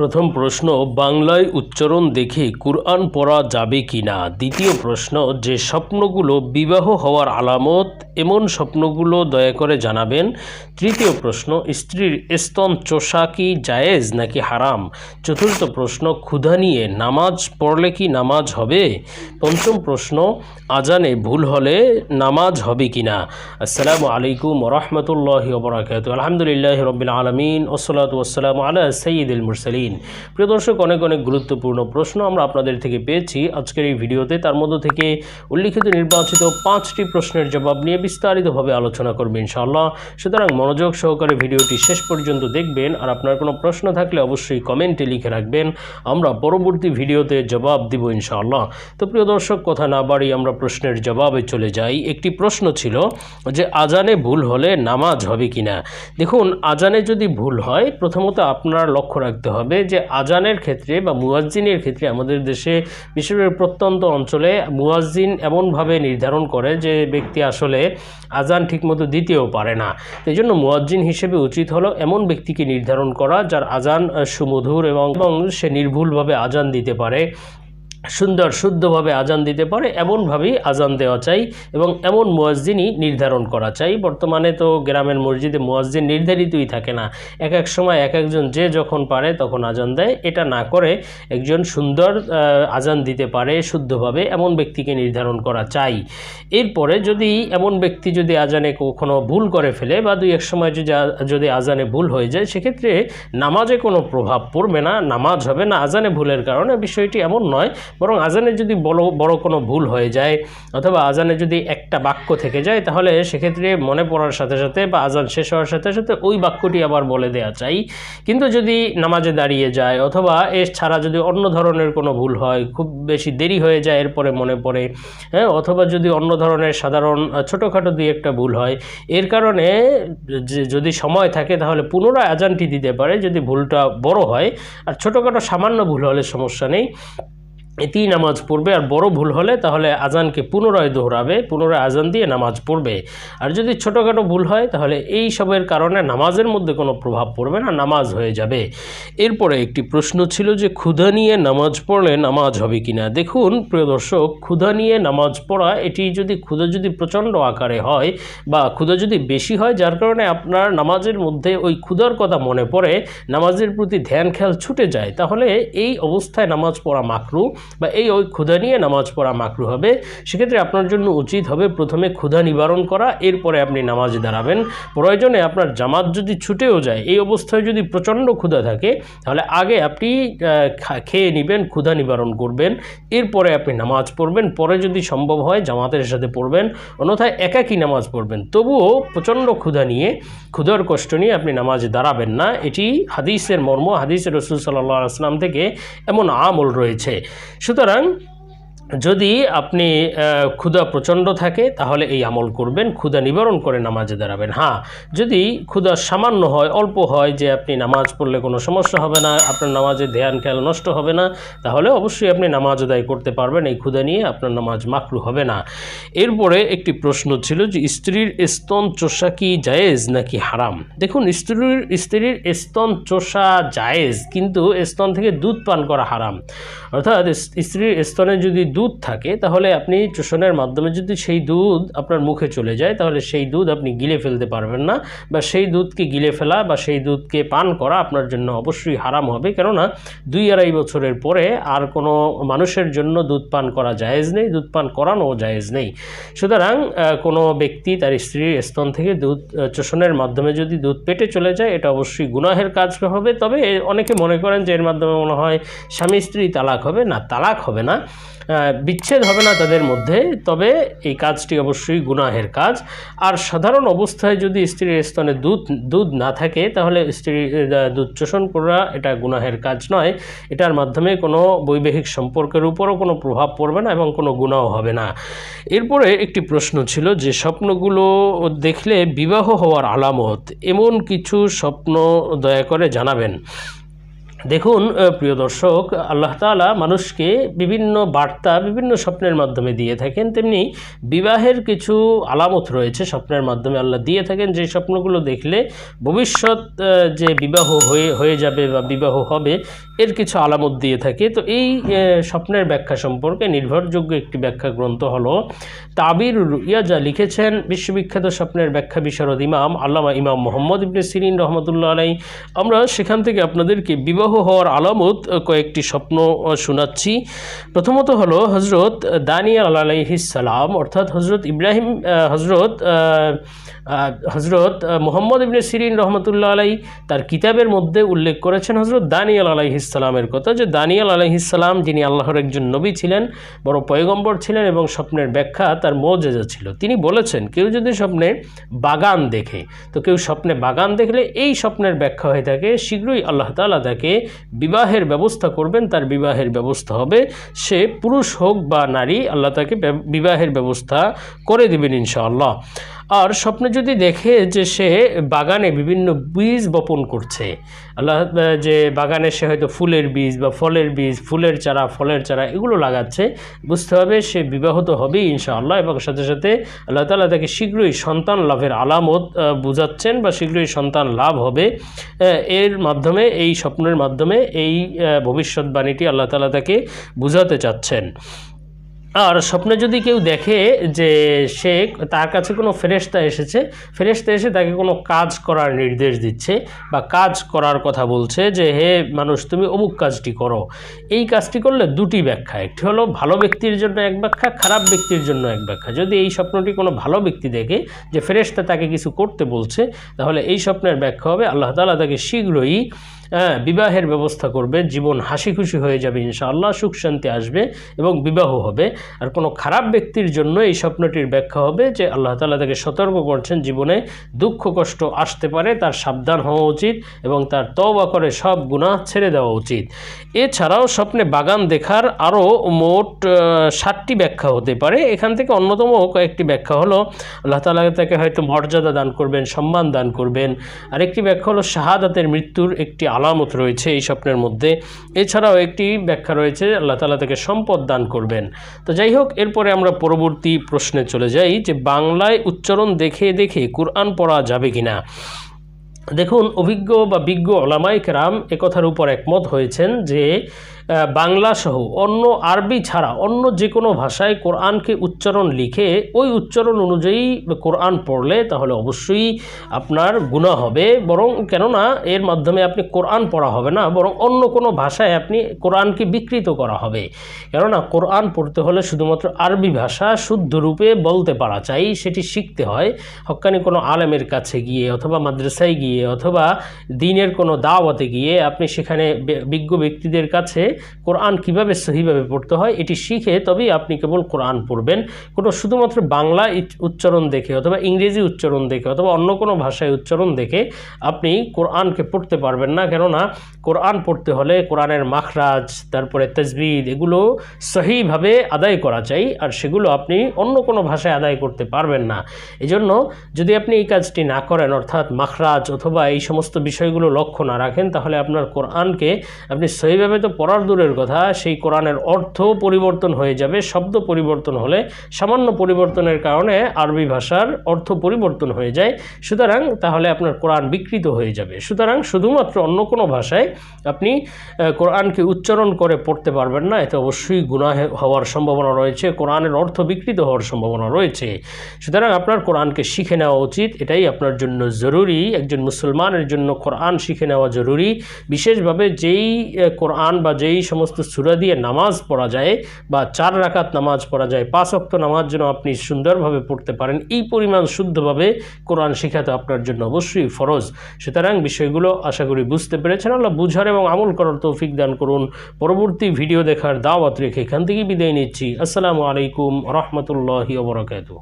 প্রথম প্রশ্ন, বাংলায় উচ্চারণ দেখে কুরআন পড়া যাবে কি না দ্বিতীয় প্রশ্ন, যে স্বপ্নগুলো বিবাহ হওয়ার আলামত, এমন স্বপ্নগুলো দয়া করে জানাবেন। তৃতীয় প্রশ্ন, স্ত্রীর স্তন চোষা কি জায়েজ নাকি হারাম? চতুর্থ প্রশ্ন, ক্ষুধা নিয়ে নামাজ পড়লে কি নামাজ হবে? পঞ্চম প্রশ্ন, আজানে ভুল হলে নামাজ হবে কি না আসসালামু আলাইকুম রহমতুল্লাহ বরাকাত আলহামদুলিল্লাহ রবিল আলমিন। ওসলাত ওসালাম আলা সঈদুল মুরসালিন। প্রিয় দর্শক, অনেক অনেক গুরুত্বপূর্ণ প্রশ্ন আমরা আপনাদের থেকে পেয়েছি। আজকের এই ভিডিওতে তার মধ্য থেকে উল্লিখিত নির্বাচিত পাঁচটি প্রশ্নের জবাব নিয়ে বিস্তারিতভাবে আলোচনা করবে ইনশাআল্লাহ। সুতরাং মনোযোগ সহকারে ভিডিওটি শেষ পর্যন্ত দেখবেন। আর আপনার কোনো প্রশ্ন থাকলে অবশ্যই কমেন্টে লিখে রাখবেন। আমরা পরবর্তী ভিডিওতে জবাব দিব ইনশাআল্লাহ। তো প্রিয় দর্শক, কথা না বাড়ি আমরা প্রশ্নের জবাবে চলে যাই। একটি প্রশ্ন ছিল যে, আজানে ভুল হলে নামাজ হবে কিনা? দেখুন, আজানে যদি ভুল হয়, প্রথমত আপনার লক্ষ্য রাখতে হবে যে আজানের ক্ষেত্রে বা মুয়াজ্জিনের ক্ষেত্রে আমাদের দেশে বিশ্বের প্রত্যন্ত অঞ্চলে মুয়াজ্জিন এমনভাবে নির্ধারণ করে যে ব্যক্তি আসলে আজান ঠিকমতো দিতেও পারে না। এই জন্য মুয়াজ্জিন হিসেবে উচিত হলো এমন ব্যক্তিকে নির্ধারণ করা যার আজান সুমধুর এবং সে নির্ভুলভাবে আজান দিতে পারে। সুন্দর, শুদ্ধভাবে আজান দিতে পারে, এমনভাবেই আজান দেওয়া চাই এবং এমন মুয়াজ্জিনই নির্ধারণ করা চাই। বর্তমানে তো গ্রামের মসজিদে মুয়াজ্জিন নির্ধারিতই থাকে না। এক এক সময় এক একজন যে যখন পারে তখন আজান দেয়। এটা না করে একজন সুন্দর আজান দিতে পারে শুদ্ধভাবে এমন ব্যক্তিকে নির্ধারণ করা চাই। এরপরে যদি এমন ব্যক্তি যদি আজানে কখনো ভুল করে ফেলে বা দুই এক সময় যদি যদি আজানে ভুল হয়ে যায়, সেক্ষেত্রে নামাজে কোনো প্রভাব পড়বে না, নামাজ হবে না। আজানে ভুলের কারণে বিষয়টি এমন নয় বরং আজানে যদি বড় বড় কোনো ভুল হয়ে যায়, অথবা আজানে যদি একটা বাক্য থেকে যায়, তাহলে সেক্ষেত্রে মনে পড়ার সাথে সাথে বা আজান শেষ হওয়ার সাথে সাথে ওই বাক্যটি আবার বলে দেওয়া চাই। কিন্তু যদি নামাজে দাঁড়িয়ে যায়, অথবা এর ছাড়া যদি অন্য ধরনের কোনো ভুল হয়, খুব বেশি দেরি হয়ে যায় এরপরে মনে পড়ে হ্যাঁ অথবা যদি অন্য ধরনের সাধারণ ছোটোখাটো দুই একটা ভুল হয়, এর কারণে যদি সময় থাকে, তাহলে পুনরায় আজানটি দিতে পারে যদি ভুলটা বড় হয়। আর ছোটোখাটো সামান্য ভুল হলে সমস্যা নেই। এতেই নামাজ পড়বে, আর বড় ভুল হলে তাহলে আজানকে পুনরায় দোহরাবে, পুনরায় আজান দিয়ে নামাজ পড়বে। আর যদি ছোটোখাটো ভুল হয়, তাহলে এই সবের কারণে নামাজের মধ্যে কোনো প্রভাব পড়বে না, নামাজ হয়ে যাবে। এরপরে একটি প্রশ্ন ছিল যে, ক্ষুধা নিয়ে নামাজ পড়লে নামাজ হবে কিনা? দেখুন, প্রিয় দর্শক, ক্ষুধা নিয়ে নামাজ পড়া, এটি যদি ক্ষুধা যদি প্রচণ্ড আকারে হয়, বা ক্ষুধা যদি বেশি হয়, যার কারণে আপনার নামাজের মধ্যে ওই ক্ষুধার কথা মনে পড়ে, নামাজের প্রতি ধ্যান খেয়াল ছুটে যায়, তাহলে এই অবস্থায় নামাজ পড়া মাকরু। বা এই ওই ক্ষুধা নিয়ে নামাজ পড়া মাকরু হবে, সেক্ষেত্রে আপনার জন্য উচিত হবে প্রথমে ক্ষুধা নিবারণ করা, এরপরে আপনি নামাজে দাঁড়াবেন। প্রয়োজনে আপনার জামাত যদি ছুটেও যায়, এই অবস্থায় যদি প্রচণ্ড ক্ষুধা থাকে, তাহলে আগে আপনি খেয়ে নেবেন, ক্ষুধা নিবারণ করবেন, এরপরে আপনি নামাজ পড়বেন, পরে যদি সম্ভব হয় জামাতের সাথে পড়বেন, অন্যথায় একাকী নামাজ পড়বেন। তবুও প্রচণ্ড ক্ষুধা নিয়ে, ক্ষুধার কষ্ট নিয়ে আপনি নামাজে দাঁড়াবেন না। এটি হাদিসের মর্ম, হাদিসের রসুল সাল্লাহ আসলাম থেকে এমন আমল রয়েছে। সুতরাং যদি আপনি ক্ষুধা প্রচণ্ড থাকে, তাহলে এই আমল করবেন। ক্ষুধা নিবারণ করে নামাজে দাঁড়াবেন। হ্যাঁ যদি ক্ষুধা সামান্য হয়, অল্প হয়, যে আপনি নামাজ পড়লে কোনো সমস্যা হবে না, আপনার নামাজে ধ্যান খেয়াল নষ্ট হবে না, তাহলে অবশ্যই আপনি নামাজ আদায় করতে পারবেন। এই ক্ষুধা নিয়ে আপনার নামাজ মাকরু হবে না। এরপরে একটি প্রশ্ন ছিল যে, স্ত্রীর স্তন চোষা কি জায়েজ নাকি হারাম? দেখুন, স্ত্রীর স্ত্রীর স্তন চোষা জায়েজ, কিন্তু স্তন থেকে দুধ পান করা হারাম। অর্থাৎ, স্ত্রীর স্তনে যদি দুধ থাকে, তাহলে আপনি চোষণের মাধ্যমে যদি সেই দুধ আপনার মুখে চলে যায়, তাহলে সেই দুধ আপনি গিলে ফেলতে পারবেন না বা সেই দুধকে গিলে ফেলা বা সেই দুধকে পান করা আপনার জন্য অবশ্যই হারাম হবে। কেননা, দুই আড়াই বছরের পরে আর কোনো মানুষের জন্য দুধ পান করা জায়েজ নেই, দুধ পান করানো জায়েজ নেই। সুতরাং কোনো ব্যক্তি তার স্ত্রীর স্তন থেকে দুধ চোষণের মাধ্যমে যদি দুধ পেটে চলে যায়, এটা অবশ্যই গুনাহের কাজ হবে। তবে অনেকে মনে করেন যে এর মাধ্যমে মনে হয় স্বামী স্ত্রী তালাক হবে। না, তালাক হবে না। বিচ্ছেদ হবে না তাদের মধ্যে, তবে এই কাজটি অবশ্যই গুনাহের কাজ। আর সাধারণ অবস্থায় যদি স্ত্রীর স্তনে দুধ দুধ না থাকে, তাহলে স্ত্রীর দুধ চোষণ করা এটা গুনাহের কাজ নয়। এটার মাধ্যমে কোনো বৈবাহিক সম্পর্কের উপরও কোনো প্রভাব পড়বে না এবং কোনো গুণাও হবে না। এরপরে একটি প্রশ্ন ছিল যে, স্বপ্নগুলো দেখলে বিবাহ হওয়ার আলামত, এমন কিছু স্বপ্ন দয়া করে জানাবেন। দেখুন প্রিয় দর্শক, আল্লাহ তালা মানুষকে বিভিন্ন বার্তা, বিভিন্ন স্বপ্নের মাধ্যমে দিয়ে থাকেন। তেমনি বিবাহের কিছু আলামত রয়েছে স্বপ্নের মাধ্যমে আল্লাহ দিয়ে থাকেন। যে স্বপ্নগুলো দেখলে ভবিষ্যৎ যে বিবাহ হয়ে হয়ে যাবে বা বিবাহ হবে, এর কিছু আলামত দিয়ে থাকে। তো এই স্বপ্নের ব্যাখ্যা সম্পর্কে নির্ভরযোগ্য একটি ব্যাখ্যা গ্রন্থ হলো তাবির রুইয়া, যা লিখেছেন বিশ্ববিখ্যাত স্বপ্নের ব্যাখ্যা বিশারদ ইমাম, আল্লামা ইমাম মোহাম্মদ ইবনে সিরিন রহমতুল্লাহ আলাই আমরা সেখান থেকে আপনাদেরকে বিবাহ হওয়ার আলামত কয়েকটি স্বপ্ন শোনাচ্ছি। প্রথমত হলো হজরত দানিয়াল আলাইহিসালাম অর্থাৎ হজরত ইব্রাহিম হজরত হজরত মোহাম্মদ ইবনে সিরিন রহমতুল্লাহ আলাই তার কিতাবের মধ্যে উল্লেখ করেছেন হজরত দানিয়াল আলাইহিসালামের কথা যে দানিয়াল আলাইহিসালাম যিনি আল্লাহর একজন নবী ছিলেন, বড় পয়গম্বর ছিলেন এবং স্বপ্নের ব্যাখ্যা তার মৌজেজা ছিল। তিনি বলেছেন, কেউ যদি স্বপ্নে বাগান দেখে, তো কেউ স্বপ্নে বাগান দেখলে এই স্বপ্নের ব্যাখ্যা হয়ে থাকে, শীঘ্রই আল্লাহ তাআলা তাকে বিবাহের ব্যবস্থা করবেন, তার বিবাহের ব্যবস্থা হবে। সে পুরুষ হোক বা নারী, আল্লাহ তাকে বিবাহের ব্যবস্থা করে দেবেন ইনশাআল্লাহ। আর স্বপ্নে যদি দেখে যে সে বাগানে বিভিন্ন বীজ বপন করছে, আল্লাহ যে বাগানে সে হয়তো ফুলের বীজ বা ফলের বীজ, ফুলের চারা, ফলের চারা এগুলো লাগাচ্ছে, বুঝতে হবে সে বিবাহত হবেই ইনশাআল্লাহ এবং সাথে সাথে আল্লাহ তাআলা তাকে শীঘ্রই সন্তান লাভের আলামত বুঝাচ্ছেন বা শীঘ্রই সন্তান লাভ হবে। এর মাধ্যমে, এই স্বপ্নের মাধ্যমে এই ভবিষ্যৎবাণীটি আল্লাহ তাআলা তাকে বুঝাতে চাচ্ছেন। আর স্বপ্নে যদি কেউ দেখে যে সে তার কাছে কোনো ফেরেশতা এসেছে, ফেরেশতা এসে তাকে কোনো কাজ করার নির্দেশ দিচ্ছে বা কাজ করার কথা বলছে যে, হে মানুষ, তুমি অমুক কাজটি করো। এই কাজটি করলে দুটি ব্যাখ্যা, একটি হলো ভালো ব্যক্তির জন্য এক ব্যাখ্যা, খারাপ ব্যক্তির জন্য এক ব্যাখ্যা। যদি এই স্বপ্নটি কোনো ভালো ব্যক্তি দেখে যে ফেরেশতা তাকে কিছু করতে বলছে, তাহলে এই স্বপ্নের ব্যাখ্যা হবে, আল্লাহ তাআলা তাকে শীঘ্রই হ্যাঁ, বিবাহের ব্যবস্থা করবে জীবন হাসি খুশি হয়ে যাবে ইনশাআল্লাহ সুখ শান্তি আসবে এবং বিবাহ হবে। আর কোনো খারাপ ব্যক্তির জন্য এই স্বপ্নটির ব্যাখ্যা হবে যে আল্লাহ তাআলা তাকে সতর্ক করছেন জীবনে দুঃখ কষ্ট আসতে পারে তার সাবধান হওয়া উচিত এবং তার তওবা করে সব গুনাহ ছেড়ে দেওয়া উচিত। এছাড়াও স্বপ্নে বাগান দেখার আরও মোট ষাটটি ব্যাখ্যা হতে পারে। এখান থেকে অন্যতম কয়েকটি ব্যাখ্যা হলো আল্লাহ তালা তাকে হয়তো মর্যাদা দান করবেন সম্মান দান করবেন। আরেকটি ব্যাখ্যা হলো শাহাদাতের মৃত্যুর একটি আলামত রয়েছে এই স্বপ্নের মধ্যে। এছাড়াও একটি ব্যাখ্যা রয়েছে, আল্লাহ তালা তাকে সম্পদ দান করবেন। তো যাই হোক, এরপরে আমরা পরবর্তী প্রশ্নে চলে যাই যে বাংলায় উচ্চারণ দেখে দেখে কোরআন পড়া যাবে কিনা। দেখুন, অভিজ্ঞ বা বিজ্ঞ ওলামাই রাম একথার উপর একমত হয়েছেন যে বাংলা সহ অন্য আরবি ছাড়া অন্য যে কোনো ভাষায় কোরআনকে উচ্চারণ লিখে ওই উচ্চারণ অনুযায়ী কোরআন পড়লে তাহলে অবশ্যই আপনার গুণা হবে। বরং কেননা এর মাধ্যমে আপনি কোরআন পড়া হবে না, বরং অন্য কোনো ভাষায় আপনি কোরআনকে বিকৃত করা হবে। কেননা কোরআন পড়তে হলে শুধুমাত্র আরবি ভাষা শুদ্ধ রূপে বলতে পারা চাই, সেটি শিখতে হয়। হক্কানি কোনো আলেমের কাছে গিয়ে অথবা মাদ্রাসায় গিয়ে অথবা দিনের কোনো দাওয়াতে গিয়ে আপনি সেখানে বিজ্ঞ ব্যক্তিদের কাছে কোরআন কীভাবে সহিভাবে পড়তে হয়, এটি শিখে তবেই আপনি কেবল কোরআন পড়বেন। কোনো শুধুমাত্র বাংলা উচ্চারণ দেখে অথবা ইংরেজি উচ্চারণ দেখে অথবা অন্য কোনো ভাষায় উচ্চারণ দেখে আপনি কোরআনকে পড়তে পারবেন না। কেননা কোরআন পড়তে হলে কোরআনের মাখরাজ, তারপরে তজবিদ এগুলো সহিভাবে আদায় করা চাই আর সেগুলো আপনি অন্য কোনো ভাষায় আদায় করতে পারবেন না। এজন্য যদি আপনি এই কাজটি না করেন, অর্থাৎ মাখরাজ অথবা এই সমস্ত বিষয়গুলো লক্ষ্য না রাখেন, তাহলে আপনার কোরআনকে আপনি সহিভাবে তো পড়ার দূরের কথা, সেই কোরআনের অর্থ পরিবর্তন হয়ে যাবে, শব্দ পরিবর্তন হলে সামান্য পরিবর্তনের কারণে আরবি ভাষার অর্থ পরিবর্তন হয়ে যায়। সুতরাং তাহলে আপনার কোরআন বিকৃত হয়ে যাবে। সুতরাং শুধুমাত্র অন্য কোনো ভাষায় আপনি কোরআনকে উচ্চারণ করে পড়তে পারবেন না। এতে অবশ্যই গুনাহ হওয়ার সম্ভাবনা রয়েছে, কোরআনের অর্থ বিকৃত হওয়ার সম্ভাবনা রয়েছে। সুতরাং আপনার কোরআনকে শিখে নেওয়া উচিত, এটাই আপনার জন্য জরুরি। একজন মুসলমানের জন্য কোরআন শিখে নেওয়া জরুরি। বিশেষভাবে যেই কোরআন বা যেই সমস্ত সুরা দিয়ে নামাজ পড়া যায় বা চার রাকাত নামাজ পড়া যায়, পাঁচ অক্ত নামাজ যেন আপনি সুন্দরভাবে পড়তে পারেন, এই পরিমাণ শুদ্ধভাবে কোরআন শেখাতে আপনার জন্য অবশ্যই ফরজ। সুতরাং বিষয়গুলো আশা করি বুঝতে পেরেছেন। আল্লাহ বুঝার এবং আমল করার তৌফিক দান করুন। পরবর্তী ভিডিও দেখার দাওয়াত রেখে এখান থেকেই বিদায় নিচ্ছি। আসসালামু আলাইকুম রহমতুল্লাহি ওবরাকাতু